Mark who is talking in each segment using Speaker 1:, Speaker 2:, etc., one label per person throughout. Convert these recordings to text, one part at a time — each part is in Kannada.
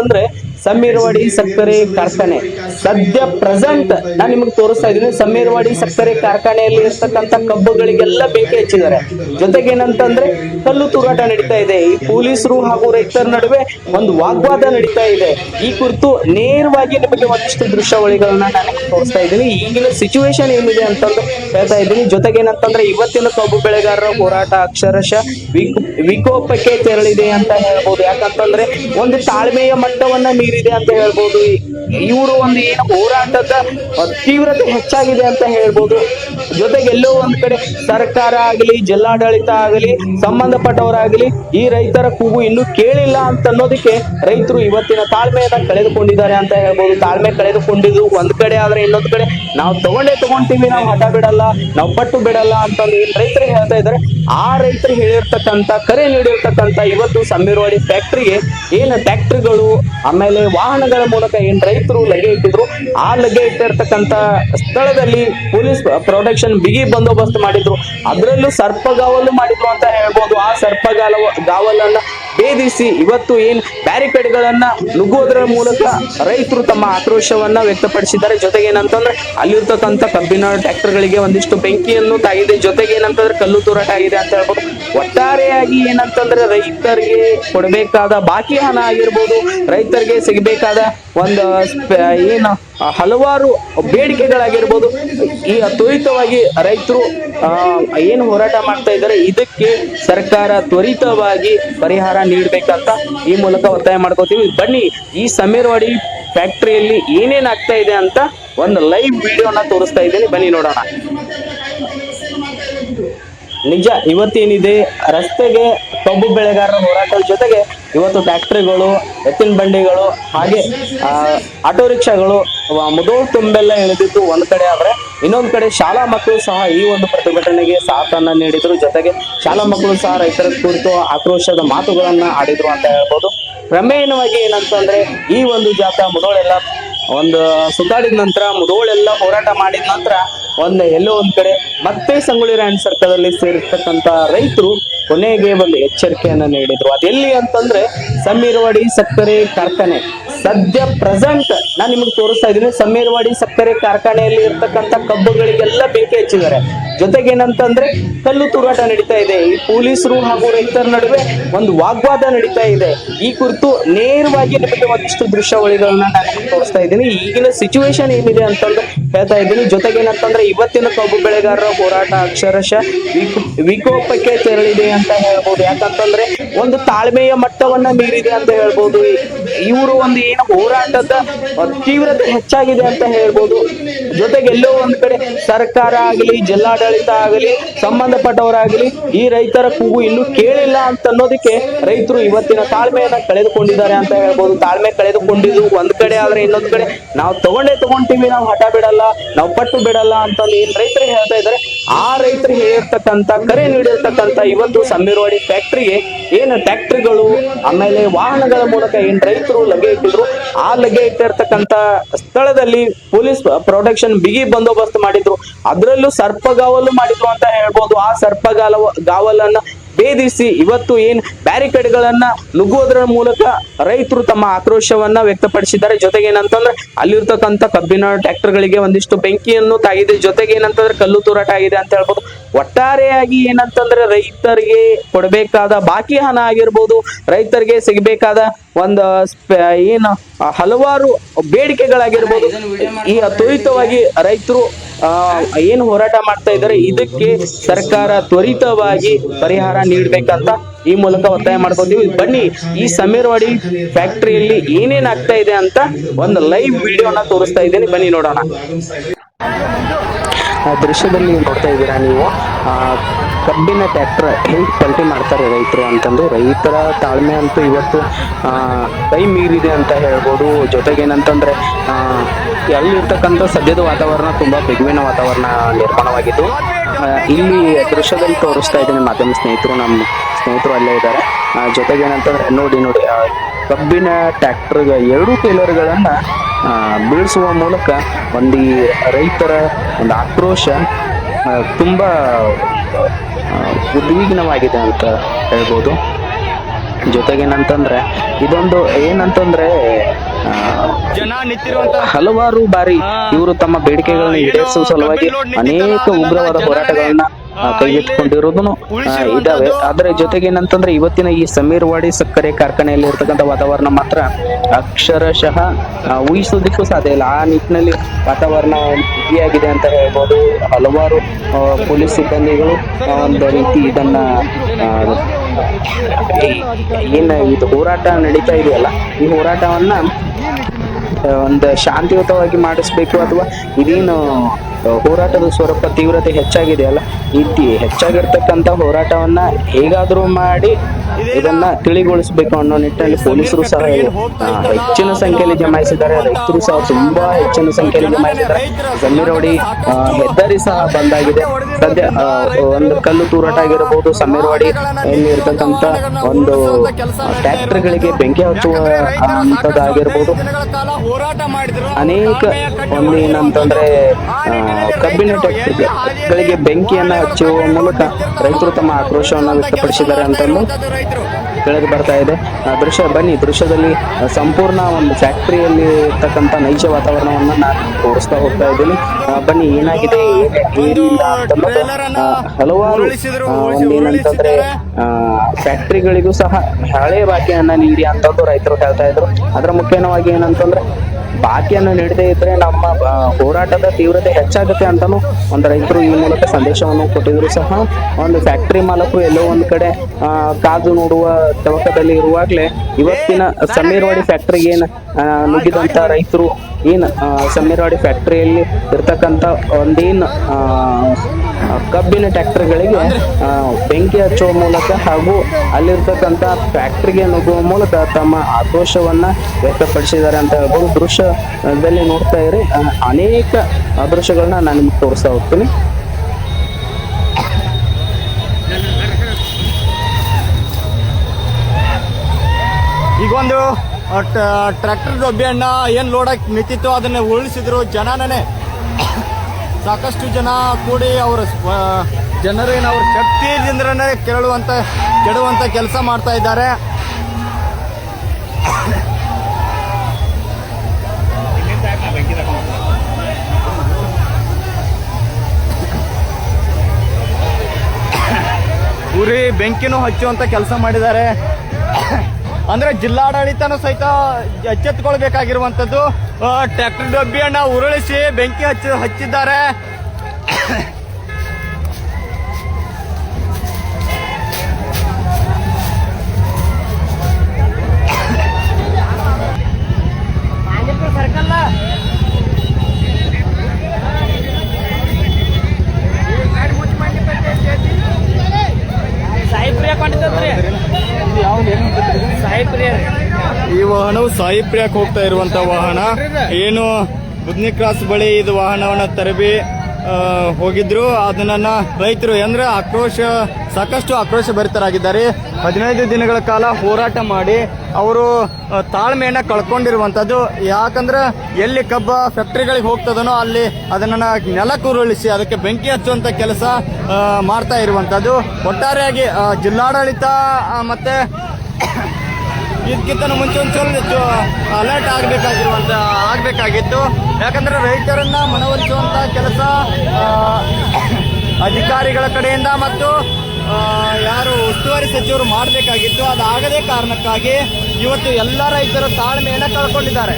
Speaker 1: ಅಂದ್ರೆ ಸಮೀರ್ವಾಡಿ ಸಕ್ಕರೆ ಕಾರ್ಖಾನೆ. ಸದ್ಯ ಪ್ರೆಸೆಂಟ್ ನಾನು ನಿಮಗೆ ತೋರಿಸ್ತಾ ಇದ್ದೀನಿ. ಸಮೀರ್ವಾಡಿ ಸಕ್ಕರೆ ಕಾರ್ಖಾನೆಯಲ್ಲಿ ಇರ್ತಕ್ಕಂಥ ಕಬ್ಬುಗಳಿಗೆಲ್ಲ ಬೆಂಕಿ ಹಚ್ಚಿದ್ದಾರೆ. ಜೊತೆಗೆ ಏನಂತಂದ್ರೆ ಕಲ್ಲು ತೂರಾಟ ನಡೀತಾ ಇದೆ. ಈ ಪೊಲೀಸರು ಹಾಗೂ ರೈತರ ನಡುವೆ ಒಂದು ವಾಗ್ವಾದ ನಡೀತಾ ಇದೆ. ಈ ಕುರಿತು ನೇರವಾಗಿ ನಿಮಗೆ ಒಂದಿಷ್ಟು ದೃಶ್ಯಾವಳಿಗಳನ್ನ ನಾನು ತೋರಿಸ್ತಾ ಇದ್ದೀನಿ. ಈಗಿನ ಸಿಚುವೇಶನ್ ಏನಿದೆ ಅಂತಂದು ಹೇಳ್ತಾ ಇದ್ದೀನಿ. ಜೊತೆಗೆ ಏನಂತಂದ್ರೆ ಇವತ್ತಿನ ಕಬ್ಬು ಬೆಳೆಗಾರರ ಹೋರಾಟ ಅಕ್ಷರಶಃ ವಿಕ್- ವಿಕೋಪಕ್ಕೆ ತೆರಳಿದೆ ಅಂತ ಹೇಳ್ಬೋದು. ಯಾಕಂತಂದ್ರೆ ಒಂದು ತಾಳ್ಮೆಯ ಮಟ್ಟವನ್ನ ಮೀರಿದೆ ಅಂತ ಹೇಳ್ಬೋದು. ಇವರು ಒಂದು ಏನು ಹೋರಾಟದ ತೀವ್ರತೆ ಹೆಚ್ಚಾಗಿದೆ ಅಂತ ಹೇಳ್ಬೋದು. ಜೊತೆಗೆ ಎಲ್ಲೋ ಒಂದ್ ಕಡೆ ಸರ್ಕಾರ ಆಗಲಿ, ಜಿಲ್ಲಾಡಳಿತ ಆಗಲಿ, ಸಂಬಂಧಪಟ್ಟವರಾಗಲಿ, ಈ ರೈತರ ಕೂಗು ಇನ್ನೂ ಕೇಳಿಲ್ಲ ಅಂತ ಅನ್ನೋದಕ್ಕೆ ರೈತರು ಇವತ್ತಿನ ತಾಳ್ಮೆಯನ್ನ ಕಳೆದುಕೊಂಡಿದ್ದಾರೆ ಅಂತ ಹೇಳ್ಬೋದು. ತಾಳ್ಮೆ ಕಳೆದುಕೊಂಡಿದ್ದು ಒಂದ್ ಕಡೆ ಆದ್ರೆ ಇನ್ನೊಂದ್ ಕಡೆ. ನಾವು ತಗೊಂಡೇ ತಗೊಂತೀವಿ, ನಾವು ಹಠ ಬಿಡಲ್ಲ, ನಾವು ಪಟ್ಟು ಬಿಡಲ್ಲ ಏನ್ ರೈತರು ಹೇಳ್ತಾ ಇದ್ದಾರೆ. ಆ ರೈತರು ಹೇಳಿರ್ತಕ್ಕಂಥ, ಕರೆ ನೀಡಿರ್ತಕ್ಕಂಥ ಇವತ್ತು ಸಮೀರ್ವಾಡಿ ಫ್ಯಾಕ್ಟ್ರಿಗೆ ಏನು ಟ್ಯಾಕ್ಟ್ರಿಗಳು ಆಮೇಲೆ ವಾಹನಗಳ ಮೂಲಕ ಏನ್ ರೈತರು ಲಗ್ಗೆ ಇಟ್ಟಿದ್ರು, ಆ ಲಗ್ಗೆ ಇಟ್ಟಿರ್ತಕ್ಕಂಥ ಸ್ಥಳದಲ್ಲಿ ಪೊಲೀಸ್ ಪ್ರೊಟೆಕ್ಷನ್ ಬಿಗಿ ಬಂದೋಬಸ್ತ್ ಮಾಡಿದ್ರು. ಅದರಲ್ಲೂ ಸರ್ಪಗಾವಲು ಮಾಡಿದ್ರು ಅಂತ ಹೇಳ್ಬೋದು. ಆ ಸರ್ಪಗಾಲ ಗಾವಲನ್ನ ಭೇದಿಸಿ ಇವತ್ತು ಏನ್ ಬ್ಯಾರಿಕೇಡ್ಗಳನ್ನ ನುಗ್ಗೋದ್ರ ಮೂಲಕ ರೈತರು ತಮ್ಮ ಆಕ್ರೋಶವನ್ನ ವ್ಯಕ್ತಪಡಿಸಿದ್ದಾರೆ. ಜೊತೆಗೆ ಏನಂತಂದ್ರೆ ಅಲ್ಲಿರ್ತಕ್ಕಂಥ ಕಬ್ಬಿನ ಟ್ರ್ಯಾಕ್ಟರ್ಗಳಿಗೆ ಒಂದಿಷ್ಟು ಬೆಂಕಿಯನ್ನು ತಾಗಿದೆ. ಜೊತೆಗೆ ಏನಂತಂದ್ರೆ ಕಲ್ಲು ತೂರಾಟ ಆಗಿದೆ ಅಂತ ಹೇಳ್ಬೋದು. ಒಟ್ಟಾರೆಯಾಗಿ ಏನಂತಂದ್ರೆ ರೈತರಿಗೆ ಕೊಡಬೇಕಾದ ಬಾಕಿ ಹಣ ಆಗಿರ್ಬೋದು. ರೈತರಿಗೆ ಸಿಗಬೇಕಾದ ಒಂದು ಏನು, ಹಲವಾರು ಬೇಡಿಕೆಗಳಾಗಿರ್ಬೋದು. ಈ ತ್ವರಿತವಾಗಿ ರೈತರು ಏನು ಹೋರಾಟ ಮಾಡ್ತಾ ಇದ್ದಾರೆ, ಇದಕ್ಕೆ ಸರ್ಕಾರ ತ್ವರಿತವಾಗಿ ಪರಿಹಾರ ನೀಡಬೇಕಂತ ಈ ಮೂಲಕ ಒತ್ತಾಯ ಮಾಡ್ಕೋತೀವಿ. ಬನ್ನಿ, ಈ ಸಮೀರ್ವಾಡಿ ಫ್ಯಾಕ್ಟ್ರಿಯಲ್ಲಿ ಏನೇನ್ ಆಗ್ತಾ ಇದೆ ಅಂತ ಒಂದು ಲೈವ್ ವಿಡಿಯೋನ ತೋರಿಸ್ತಾ ಇದ್ದೀನಿ. ಬನ್ನಿ ನೋಡೋಣ. ನಿಜ, ಇವತ್ತೇನಿದೆ? ರಸ್ತೆಗೆ ಕಬ್ಬು ಬೆಳೆಗಾರರ ಹೋರಾಟದ ಜೊತೆಗೆ ಇವತ್ತು ಫ್ಯಾಕ್ಟ್ರಿಗಳು, ಎತ್ತಿನ ಬಂಡಿಗಳು, ಹಾಗೆ ಆಟೋ ರಿಕ್ಷಾಗಳು ಮುದೋಳ್ ತುಂಬೆಲ್ಲ ಇಳಿದಿದ್ದು ಒಂದು ಕಡೆ ಆದ್ರೆ ಇನ್ನೊಂದ್ ಕಡೆ ಶಾಲಾ ಮಕ್ಕಳು ಸಹ ಈ ಒಂದು ಪ್ರತಿಭಟನೆಗೆ ಸಾಥನ್ನ ನೀಡಿದ್ರು. ಜೊತೆಗೆ ಶಾಲಾ ಮಕ್ಕಳು ಸಹ ರೈತರ ಕುರಿತು ಆಕ್ರೋಶದ ಮಾತುಗಳನ್ನ ಆಡಿದ್ರು ಅಂತ ಹೇಳ್ಬೋದು. ಕ್ರಮೇಣವಾಗಿ ಏನಂತಂದ್ರೆ, ಈ ಒಂದು ಜಾಥಾ ಮುದೋಳೆಲ್ಲ ಒಂದು ಸುತ್ತಾಡಿದ ನಂತರ ಮುದೋಳೆಲ್ಲ ಹೋರಾಟ ಮಾಡಿದ ನಂತರ ಒಂದ್ ಎಲ್ಲೋ ಒಂದ್ ಕಡೆ ಮತ್ತೆ ಸಂಗೊಳ್ಳಿ ರಾಯಣ್ಣ ಸರ್ಕಲ್ ಅಲ್ಲಿ ಸೇರಿರ್ತಕ್ಕಂತ ರೈತರು ಕೊನೆಗೆ ಒಂದು ಎಚ್ಚರಿಕೆಯನ್ನ ನೀಡಿದ್ರು. ಅದೆಲ್ಲಿ ಅಂತಂದ್ರೆ ಸಮೀರ್ವಾಡಿ ಸಕ್ಕರೆ ಕಾರ್ಖಾನೆ. ಸದ್ಯ ಪ್ರೆಸೆಂಟ್ ನಾನು ನಿಮಗೆ ತೋರಿಸ್ತಾ ಇದ್ದೀನಿ, ಸಮೀರ್ವಾಡಿ ಸಕ್ಕರೆ ಕಾರ್ಖಾನೆಯಲ್ಲಿ ಇರ್ತಕ್ಕಂಥ ಕಬ್ಬುಗಳಿಗೆಲ್ಲ ಬೆಂಕಿ ಹಚ್ಚಿದ್ದಾರೆ. ಜೊತೆಗೆ ಏನಂತಂದ್ರೆ ಕಲ್ಲು ತೂರಾಟ ನಡೀತಾ ಇದೆ. ಈ ಪೊಲೀಸರು ಹಾಗೂ ರೈತರ ನಡುವೆ ಒಂದು ವಾಗ್ವಾದ ನಡೀತಾ ಇದೆ. ಈ ಕುರಿತು ನೇರವಾಗಿ ನಿಮಗೆ ಒಂದಿಷ್ಟು ದೃಶ್ಯಾವಳಿಗಳನ್ನ ನಾನು ತೋರಿಸ್ತಾ ಇದ್ದೀನಿ. ಈಗಿನ ಸಿಚುವೇಶನ್ ಏನಿದೆ ಅಂತಂದು ಹೇಳ್ತಾ ಇದ್ದೀನಿ. ಜೊತೆಗೆ ಏನಂತಂದ್ರೆ ಇವತ್ತಿನ ಕಬ್ಬು ಬೆಳೆಗಾರರ ಹೋರಾಟ ಅಕ್ಷರಶಃ ವಿಕೋಪಕ್ಕೆ ತೆರಳಿದೆ ಅಂತ ಹೇಳ್ಬೋದು. ಯಾಕಂತಂದ್ರೆ ಒಂದು ತಾಳ್ಮೆಯ ಮಟ್ಟವನ್ನ ಮೀರಿದೆ ಅಂತ ಹೇಳ್ಬೋದು. ಇವರು ಒಂದು ಏನು ಹೋರಾಟದ ತೀವ್ರತೆ ಹೆಚ್ಚಾಗಿದೆ ಅಂತ ಹೇಳ್ಬೋದು. ಜೊತೆಗೆ ಎಲ್ಲೋ ಒಂದ್ ಕಡೆ ಸರ್ಕಾರ ಆಗಲಿ, ಜಿಲ್ಲಾಡಳಿತ ಆಗಲಿ, ಸಂಬಂಧಪಟ್ಟವರಾಗಲಿ, ಈ ರೈತರ ಕೂಗು ಇನ್ನು ಕೇಳಿಲ್ಲ ಅಂತ ಅನ್ನೋದಕ್ಕೆ ರೈತರು ಇವತ್ತಿನ ತಾಳ್ಮೆಯನ್ನ ಕಳೆದುಕೊಂಡಿದ್ದಾರೆ ಅಂತ ಹೇಳ್ಬೋದು. ತಾಳ್ಮೆ ಕಳೆದುಕೊಂಡಿದ್ದು ಒಂದ್ ಕಡೆ ಆದ್ರೆ ಇನ್ನೊಂದ್ ಕಡೆ. ನಾವು ತಗೊಂಡೇ ತಗೊಂತೀವಿ, ನಾವು ಹಠ ಬಿಡಲ್ಲ, ನಾವು ಪಟ್ಟು ಬಿಡಲ್ಲ ಅಂತ ಏನ್ ರೈತರು ಹೇಳ್ತಾ ಇದ್ದಾರೆ? ಆ ರೈತರು ಹೇಳಿರ್ತಕ್ಕಂಥ ಕರೆ ನೀಡಿರ್ತಕ್ಕಂಥ ಇವತ್ತು ಸಮೀರ್ವಾಡಿ ಫ್ಯಾಕ್ಟ್ರಿಗೆ ಏನು ಟ್ಯಾಕ್ಟ್ರಿಗಳು ಆಮೇಲೆ ವಾಹನಗಳ ಮೂಲಕ ಏನ್ ರೈತರು ಲಗೆ ಇಟ್ಟಿದ್ರು, ಆ ಲಗ್ಗೆ ಇಟ್ಟಿರ್ತಕ್ಕಂತ ಸ್ಥಳದಲ್ಲಿ ಪೊಲೀಸ್ ಪ್ರೊಟೆಕ್ಷನ್ ಬಿಗಿ ಬಂದೋಬಸ್ತ್ ಮಾಡಿದ್ರು. ಅದರಲ್ಲೂ ಸರ್ಪಗಾವಲು ಮಾಡಿದ್ರು ಅಂತ ಹೇಳ್ಬೋದು. ಆ ಸರ್ಪಗಾಲ, ಗಾವಲನ್ನ ಭೇದಿಸಿ ಇವತ್ತು ಏನ್ ಬ್ಯಾರಿಕೇಡ್ಗಳನ್ನ ನುಗ್ಗೋದ್ರ ಮೂಲಕ ರೈತರು ತಮ್ಮ ಆಕ್ರೋಶವನ್ನ ವ್ಯಕ್ತಪಡಿಸಿದ್ದಾರೆ. ಜೊತೆಗೆ ಏನಂತಂದ್ರೆ ಅಲ್ಲಿರ್ತಕ್ಕಂಥ ಕಬ್ಬಿನ ಟ್ರ್ಯಾಕ್ಟರ್ಗಳಿಗೆ ಒಂದಿಷ್ಟು ಬೆಂಕಿಯನ್ನು ತಾಗಿದೆ. ಜೊತೆಗೆ ಏನಂತಂದ್ರೆ ಕಲ್ಲು ತೂರಾಟ ಆಗಿದೆ ಅಂತ ಹೇಳ್ಬೋದು. ಒಟ್ಟಾರೆಯಾಗಿ ಏನಂತಂದ್ರೆ ರೈತರಿಗೆ ಕೊಡಬೇಕಾದ ಬಾಕಿ ಹಣ ಆಗಿರ್ಬೋದು. ರೈತರಿಗೆ ಸಿಗಬೇಕಾದ ಒಂದು ಏನು, ಹಲವಾರು ಬೇಡಿಕೆಗಳಾಗಿರ್ಬೋದು. ಈ ತ್ವರಿತವಾಗಿ ರೈತರು ಏನು ಹೋರಾಟ ಮಾಡ್ತಾ ಇದ್ದಾರೆ? ಇದಕ್ಕೆ ಸರ್ಕಾರ ತ್ವರಿತವಾಗಿ ಪರಿಹಾರ ನೀಡಬೇಕಂತ ಈ ಮೂಲಕ ಒತ್ತಾಯ ಮಾಡ್ಕೊತೀವಿ. ಬನ್ನಿ, ಈ ಸಮೀರ್ವಾಡಿ ಫ್ಯಾಕ್ಟರಿಯಲ್ಲಿ ಏನೇನ್ ಆಗ್ತಾ ಇದೆ ಅಂತ ಒಂದು ಲೈವ್ ವಿಡಿಯೋನ ತೋರಿಸ್ತಾ ಇದ್ದೀನಿ. ಬನ್ನಿ ನೋಡೋಣ. ದೃಶ್ಯದಲ್ಲಿ ನೋಡ್ತಾ ಇದ್ದೀರಾ ನೀವು? ಕಬ್ಬಿನ ಟ್ಯಾಕ್ಟರ್ ಹೇಗೆ ಪಲ್ಟಿ ಮಾಡ್ತಾರೆ ರೈತರು ಅಂತಂದು, ರೈತರ ತಾಳ್ಮೆ ಅಂತೂ ಇವತ್ತು ಕೈ ಮೀರಿದೆ ಅಂತ ಹೇಳ್ಬೋದು. ಜೊತೆಗೆ ಏನಂತಂದ್ರೆ ಅಲ್ಲಿರ್ತಕ್ಕಂಥ ಸದ್ಯದ ವಾತಾವರಣ ತುಂಬಾ ಬಿಗುವಿನ ವಾತಾವರಣ ನಿರ್ಮಾಣವಾಗಿದ್ದು ಇಲ್ಲಿ ದೃಶ್ಯದಲ್ಲಿ ತೋರಿಸ್ತಾ ಇದ್ದೀನಿ ಮಾಧ್ಯಮ ಸ್ನೇಹಿತರು, ನಮ್ಮ ಸ್ನೇಹಿತರು ಅಲ್ಲೇ ಇದ್ದಾರೆ. ಜೊತೆಗೆ ಏನಂತಂದ್ರೆ, ನೋಡಿ ನೋಡಿ ಕಬ್ಬಿನ ಟ್ಯಾಕ್ಟರ್ ಎರಡು ಟೇಲರ್ಗಳನ್ನ ಬೀಳಿಸುವ ಮೂಲಕ ಒಂದು ರೈತರ ಒಂದು ಆಕ್ರೋಶ ತುಂಬಾ ಉದ್ವಿಗ್ನವಾಗಿದೆ ಅಂತ ಹೇಳ್ಬೋದು. ಜೊತೆಗೇನಂತಂದ್ರೆ ಇದೊಂದು ಏನಂತಂದ್ರೆ ಹಲವಾರು ಬಾರಿ ಇವರು ತಮ್ಮ ಬೇಡಿಕೆಗಳನ್ನ ಈಡೇರಿಸುವ ಸಲುವಾಗಿ ಅನೇಕ ಉಗ್ರವಾದ ಹೋರಾಟಗಳನ್ನ ಆ, ಇದಾವೆ. ಅದರ ಜೊತೆಗೆ ಏನಂತಂದ್ರೆ ಇವತ್ತಿನ ಈ ಸಮೀರ್ ವಾಡಿ ಸಕ್ಕರೆ ಕಾರ್ಖಾನೆಯಲ್ಲಿ ಇರ್ತಕ್ಕಂಥ ವಾತಾವರಣ ಮಾತ್ರ ಅಕ್ಷರಶಃ ಊಹಿಸೋದಕ್ಕೂ ಸಾಧ್ಯ ಇಲ್ಲ. ಆ ನಿಟ್ಟಿನಲ್ಲಿ ವಾತಾವರಣ ಬಿಗಿಯಾಗಿದೆ ಅಂತ ಹೇಳ್ಬೋದು. ಹಲವಾರು ಪೊಲೀಸ್ ಸಿಬ್ಬಂದಿಗಳು ಒಂದು ರೀತಿ ಇದನ್ನ ಏನ್ ಇದು ಹೋರಾಟ ನಡೀತಾ ಇದೆಯಲ್ಲ ಈ ಹೋರಾಟವನ್ನ ಒಂದು ಶಾಂತಿಯುತವಾಗಿ ಮಾಡಿಸ್ಬೇಕು ಅಥವಾ ಇದೇನು ಹೋರಾಟದ ಸ್ವರೂಪ ತೀವ್ರತೆ ಹೆಚ್ಚಾಗಿದೆ ಅಲ್ಲ ತಿ- ಹೆಚ್ಚಾಗಿರ್ತಕ್ಕಂಥ ಹೋರಾಟವನ್ನ ಹೇಗಾದ್ರೂ ಮಾಡಿ ಇದನ್ನ ತಿಳಿಗೊಳಿಸಬೇಕು ಅನ್ನೋ ನಿಟ್ಟಿನಲ್ಲಿ ಪೊಲೀಸರು ಸಹ ಹೆಚ್ಚಿನ ಸಂಖ್ಯೆಯಲ್ಲಿ ಜಮಾಯಿಸಿದ್ದಾರೆ. ರೈತರು ಸಹ ತುಂಬಾ ಹೆಚ್ಚಿನ ಸಂಖ್ಯೆಯಲ್ಲಿ ಜಮಾಯಿಸಿದ್ದಾರೆ. ಸಮೀರವಾಡಿ ಆ, ಹೆದ್ದಾರಿ ಸಹ ಬಂದಾಗಿದೆ. ಸದ್ಯ ಒಂದು ಕಲ್ಲು ತೂರಾಟ ಆಗಿರಬಹುದು ಸಮೀರವಾಡಿ ಇಲ್ಲಿ ಇರ್ತಕ್ಕಂಥ ಒಂದು ಟ್ರ್ಯಾಕ್ಟರ್ಗಳಿಗೆ ಬೆಂಕಿ ಹಚ್ಚುವ ಅಂತದ್ದಾಗಿರ್ಬೋದು ಅನೇಕ ಒಂದು ಏನಂತಂದ್ರೆ ಕಬ್ಬಿನ ಟ್ಯಾಕ್ಟರ್ಗಳಿಗೆ ಬೆಂಕಿಯನ್ನ ಹಚ್ಚುವ ಮೂಲಕ ರೈತರು ತಮ್ಮ ಆಕ್ರೋಶವನ್ನು ವ್ಯಕ್ತಪಡಿಸಿದ್ದಾರೆ ಅಂತಂದು
Speaker 2: ಕೆಳಗೆ
Speaker 1: ತಿಳಿದು ಬರ್ತಾ ಇದೆ. ಆ ದೃಶ್ಯ ಬನ್ನಿ. ದೃಶ್ಯದಲ್ಲಿ ಸಂಪೂರ್ಣ ಒಂದು ಫ್ಯಾಕ್ಟರಿಯಲ್ಲಿ ಇರ್ತಕ್ಕಂಥ ನೈಜ ವಾತಾವರಣವನ್ನು ನಾನು ತೋರಿಸ್ತಾ ಹೋಗ್ತಾ ಇದ್ದೀನಿ. ಬನ್ನಿ ಏನಾಗಿದೆ? ಹಲವಾರು ಏನಂತಂದ್ರೆ ಫ್ಯಾಕ್ಟರಿಗಳಿಗೂ ಸಹ ಹಳೆ ಬಾಕಿಯನ್ನ ನೀಡಿ ಅಂತಂದು ರೈತರು ಹೇಳ್ತಾ ಇದ್ರು. ಅದರ ಮುಖ್ಯವಾಗಿ ಏನಂತಂದ್ರೆ ಬಾಕಿಯನ್ನು ನೀಡದೇ ಇದ್ರೆ ನಮ್ಮ ಹೋರಾಟದ ತೀವ್ರತೆ ಹೆಚ್ಚಾಗುತ್ತೆ ಅಂತಾನು ಒಂದು ರೈತರು ಈ ಮೂಲಕ ಸಂದೇಶವನ್ನು ಕೊಟ್ಟಿದ್ರು ಸಹ. ಒಂದು ಫ್ಯಾಕ್ಟರಿ ಮಾಲಕರು ಎಲ್ಲೋ ಒಂದು ಕಡೆ ಕಾದು ನೋಡುವ ತವಕದಲ್ಲಿ ಇರುವಾಗಲೇ ಇವತ್ತಿನ ಸಮೀರ್ವಾಡಿ ಫ್ಯಾಕ್ಟರಿ ಏನು ನುಗ್ಗಿದಂತ ರೈತರು ಏನು ಸಮೀರ್ವಾಡಿ ಫ್ಯಾಕ್ಟರಿಯಲ್ಲಿ ಇರ್ತಕ್ಕಂಥ ಒಂದೇನ್ ಕಬ್ಬಿನ ಟ್ರ್ಯಾಕ್ಟರ್ಗಳಿಗೆ ಆ, ಬೆಂಕಿ ಹಚ್ಚುವ ಮೂಲಕ ಹಾಗೂ ಅಲ್ಲಿರ್ತಕ್ಕಂಥ ಫ್ಯಾಕ್ಟ್ರಿಗೆ ನುಗ್ಗುವ ಮೂಲಕ ತಮ್ಮ ಆಕ್ರೋಶವನ್ನ ವ್ಯಕ್ತಪಡಿಸಿದ್ದಾರೆ ಅಂತ ಹೇಳ್ಬೋದು. ದೃಶ್ಯದಲ್ಲಿ ನೋಡ್ತಾ ಇರಿ. ಅನೇಕ ದೃಶ್ಯಗಳನ್ನ ನಾನು ನಿಮ್ಗೆ ತೋರಿಸ್ತಾ ಹೋಗ್ತೀನಿ.
Speaker 2: ಈಗ ಒಂದು ಟ್ರ್ಯಾಕ್ಟರ್ ಅಣ್ಣ ಏನ್ ಲೋಡಕ್ ನಿಂತಿತ್ತು ಅದನ್ನ ಉರುಳಿಸಿದ್ರು ಜನನೇ. ಸಾಕಷ್ಟು ಜನ ಕೂಡಿ ಅವರ ಜನರೇನು ಅವ್ರ ಶಕ್ತಿಯಿಂದನೇ ಕೆರಳುವಂತ, ಕೆಡುವಂತ ಕೆಲಸ ಮಾಡ್ತಾ ಇದ್ದಾರೆ. ಉರಿ ಬೆಂಕಿನೂ ಹಚ್ಚುವಂತ ಕೆಲಸ ಮಾಡಿದ್ದಾರೆ. ಅಂದ್ರೆ ಜಿಲ್ಲಾಡಳಿತನೂ ಸಹಿತ ಎಚ್ಚೆತ್ತುಕೊಳ್ಬೇಕಾಗಿರುವಂತದ್ದು ಟ್ರ್ಯಾಕ್ಟರ್ ಡಬ್ಬಿಯನ್ನ ಉರುಳಿಸಿ ಬೆಂಕಿ ಹಚ್ಚಿ ಹಚ್ಚಿದ್ದಾರೆ. ಈ ವಾಹನವು ಸಾಯಿಪ್ರಿಯಕ್ಕೆ ಹೋಗ್ತಾ ಇರುವಂತ ವಾಹನ. ಏನು ಬುದ್ನಿ ಕ್ರಾಸ್ ಬಳಿ ಇದು ವಾಹನವನ್ನ ತರಬಿ ಹೋಗಿದ್ರು. ಅದನ್ನ ರೈತರು ಅಂದ್ರೆ ಆಕ್ರೋಶ, ಸಾಕಷ್ಟು ಆಕ್ರೋಶ ಭರಿತರಾಗಿದ್ದಾರೆ. ಹದಿನೈದು ದಿನಗಳ ಕಾಲ ಹೋರಾಟ ಮಾಡಿ ಅವರು ತಾಳ್ಮೆಯನ್ನ ಕಳ್ಕೊಂಡಿರುವಂತದ್ದು. ಯಾಕಂದ್ರೆ ಎಲ್ಲಿ ಕಬ್ಬ ಫ್ಯಾಕ್ಟರಿಗಳಿಗೆ ಹೋಗ್ತದನೋ ಅಲ್ಲಿ ಅದನ್ನ ನೆಲ ಕುರುಳಿಸಿ ಅದಕ್ಕೆ ಬೆಂಕಿ ಹಚ್ಚುವಂತ ಕೆಲಸ ಮಾಡ್ತಾ ಇರುವಂತದ್ದು. ಒಟ್ಟಾರೆಯಾಗಿ ಜಿಲ್ಲಾಡಳಿತ ಮತ್ತೆ ಇದಕ್ಕಿಂತ ಮುಂಚೆ ಒಂದು ಅಲರ್ಟ್ ಆಗಬೇಕಾಗಿರುವಂತ, ಆಗಬೇಕಾಗಿತ್ತು. ಯಾಕಂದ್ರೆ ರೈತರನ್ನ ಮನವೊಲಿಸುವಂತ ಕೆಲಸ ಅಧಿಕಾರಿಗಳ ಕಡೆಯಿಂದ ಮತ್ತು ಯಾರು ಉಸ್ತುವಾರಿ ಸಚಿವರು ಮಾಡಬೇಕಾಗಿತ್ತು. ಅದಾಗದೇ ಕಾರಣಕ್ಕಾಗಿ ಇವತ್ತು ಎಲ್ಲ ರೈತರು ತಾಳ್ಮೆಯನ್ನು ಕಳ್ಕೊಂಡಿದ್ದಾರೆ.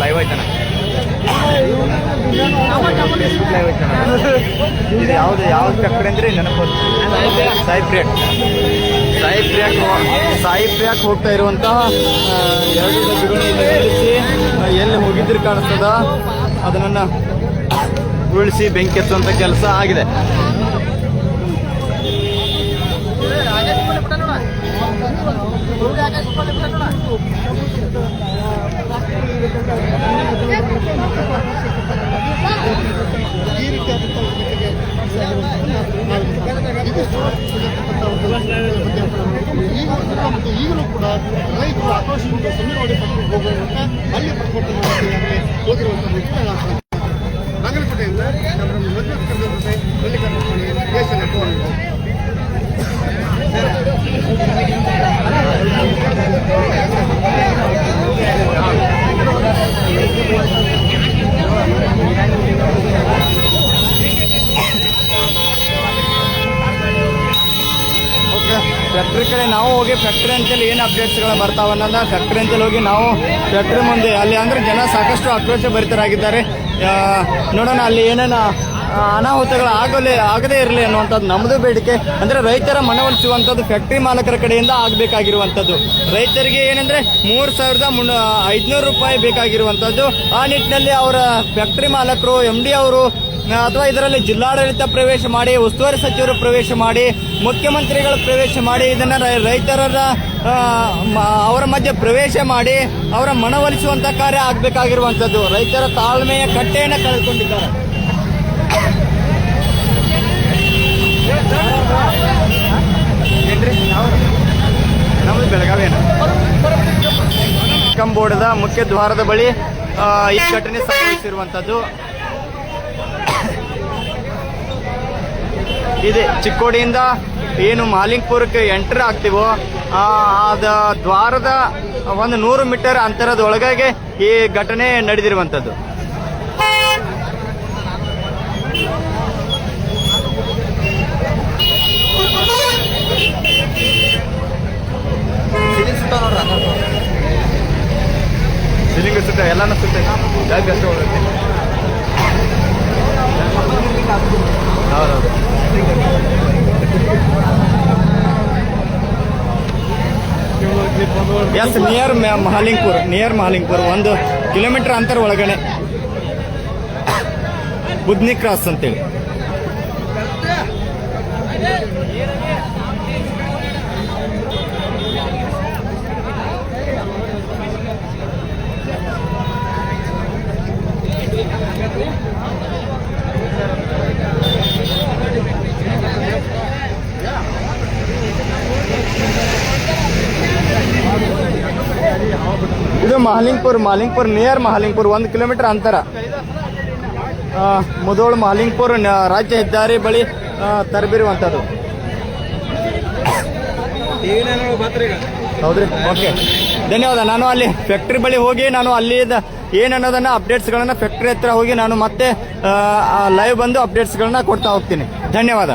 Speaker 2: ಲೈವ್ ಆಯ್ತಾನ ಇದು ಯಾವ್ದು ಯಾವ್ದು ಫ್ಯಾಕ್ಟ್ರಿ ಅಂದ್ರೆ ನೆನಪು ಪ್ರಿಯಾಕ್ ಸಾಯಿ ಪ್ರಿಯಾಕ್ ಹೋಗ್ತಾ ಇರುವಂತಹ ಎರಡು ಎಲ್ಲಿ ಹೋಗಿದ್ರು ಕಾಣಿಸ್ತದ ಅದನ್ನ ಉಳಿಸಿ ಬೆಂಕಿ ಹಚ್ಚುವಂತ ಕೆಲಸ ಆಗಿದೆ
Speaker 3: ರೈತರು ಆಕ್ರೋಶದಿಂದ ಸಮೀರವಾಡಿ ಪಟ್ಟಣಕ್ಕೆ ಹೋಗುವಂತ ಅಲ್ಲಿ ಪ್ರತಿಭಟನೆ ಹೋಗಿರುವಂತ ವ್ಯಕ್ತಿ ನಾನು ನಾಗರಕೋಟೆಯಿಂದ ನಮ್ಮ ಮದುವೆ ಕರೆದಂತೆ ಮಲ್ಲಿಕಾರ್ಜುನ ದೇಶದ
Speaker 2: ಓಕೆ ಫ್ಯಾಕ್ಟ್ರಿ ಕಡೆ ನಾವು ಹೋಗಿ ಫ್ಯಾಕ್ಟ್ರಿ ಅಂತೇಳಿ ಏನು ಅಪ್ಡೇಟ್ಸ್ಗಳು ಬರ್ತಾವನ್ನ ಫ್ಯಾಕ್ಟ್ರಿ ಅಂತೇಳಿ ಹೋಗಿ ನಾವು ಫ್ಯಾಕ್ಟ್ರಿ ಮುಂದೆ ಅಲ್ಲಿ ಅಂದ್ರೆ ಜನ ಸಾಕಷ್ಟು ಆಕ್ರೋಶ ಭರಿತರಾಗಿದ್ದಾರೆ. ನೋಡೋಣ ಅಲ್ಲಿ ಏನೇನು ಅನಾಹುತಗಳು ಆಗಲೇ ಆಗದೇ ಇರಲಿ ಅನ್ನುವಂಥದ್ದು ನಮ್ಮದು ಬೇಡಿಕೆ. ಅಂದರೆ ರೈತರ ಮನವೊಲಿಸುವಂಥದ್ದು ಫ್ಯಾಕ್ಟ್ರಿ ಮಾಲಕರ ಕಡೆಯಿಂದ ಆಗಬೇಕಾಗಿರುವಂಥದ್ದು. ರೈತರಿಗೆ ಏನಂದರೆ ಮೂರು ಸಾವಿರದ ಮುನ್ನ ಐದುನೂರು ರೂಪಾಯಿ ಬೇಕಾಗಿರುವಂಥದ್ದು. ಆ ನಿಟ್ಟಿನಲ್ಲಿ ಅವರ ಫ್ಯಾಕ್ಟ್ರಿ ಮಾಲಕರು ಎಂ ಡಿ ಅವರು, ಅಥವಾ ಇದರಲ್ಲಿ ಜಿಲ್ಲಾಡಳಿತ ಪ್ರವೇಶ ಮಾಡಿ, ಉಸ್ತುವಾರಿ ಸಚಿವರು ಪ್ರವೇಶ ಮಾಡಿ, ಮುಖ್ಯಮಂತ್ರಿಗಳು ಪ್ರವೇಶ ಮಾಡಿ, ಇದನ್ನು ರೈತರ ಅವರ ಮಧ್ಯೆ ಪ್ರವೇಶ ಮಾಡಿ, ಅವರ ಮನವೊಲಿಸುವಂಥ ಕಾರ್ಯ ಆಗಬೇಕಾಗಿರುವಂಥದ್ದು. ರೈತರ ತಾಳ್ಮೆಯ ಕಟ್ಟೆಯನ್ನು ಕಳೆದುಕೊಂಡಿದ್ದಾರೆ. ನಮ್ಮದು ಬೆಳಗಾವಿಯನ್ನ ಕಂಬೋಡದ ಮುಖ್ಯ ದ್ವಾರದ ಬಳಿ ಈ ಘಟನೆ ಸಂಭವಿಸಿರುವಂತದ್ದು ಇದೆ. ಚಿಕ್ಕೋಡಿಯಿಂದ ಏನು ಮಾಲಿಂಗ್ಪುರಕ್ಕೆ ಎಂಟರ್ ಆಗ್ತಿವೋ ಅದ ದ್ವಾರದ ಒಂದು ನೂರು ಮೀಟರ್ ಅಂತರದ ಒಳಗಾಗೆ ಈ ಘಟನೆ ನಡೆದಿರುವಂಥದ್ದು. Yes near Mahalingpur near Mahalingpur ಒಂದು ಕಿಲೋಮೀಟರ್ ಅಂತರ ಒಳಗಡೆ. ಬುದ್ನಿ ಕ್ರಾಸ್ ಅಂತೇಳಿ. ಇದು ಮಹಾಲಿಂಗ್ಪುರ್ ಮಹಾಲಿಂಗ್ಪುರ್ ನಿಯರ್ ಮಹಾಲಿಂಗ್ಪುರ್ ಒಂದು ಕಿಲೋಮೀಟರ್ ಅಂತರ. ಮುದೋಳ್ ಮಹಾಲಿಂಗ್ಪುರ್ ರಾಜ್ಯ ಹೆದ್ದಾರಿ ಬಳಿ ತರಬಿರುವಂತದ್ದು. ತರಬಿರುವಂಥದ್ದು ಹೌದ್ರಿ? ಓಕೆ ಧನ್ಯವಾದ. ನಾನು ಅಲ್ಲಿ ಫ್ಯಾಕ್ಟ್ರಿ ಬಳಿ ಹೋಗಿ ನಾನು ಅಲ್ಲಿ ಏನನ್ನೋದನ್ನ ಅಪ್ಡೇಟ್ಸ್ಗಳನ್ನ ಫ್ಯಾಕ್ಟ್ರಿ ಹತ್ರ ಹೋಗಿ ನಾನು ಮತ್ತೆ ಲೈವ್ ಬಂದು ಅಪ್ಡೇಟ್ಸ್ಗಳನ್ನ ಕೊಡ್ತಾ ಹೋಗ್ತೀನಿ. ಧನ್ಯವಾದ.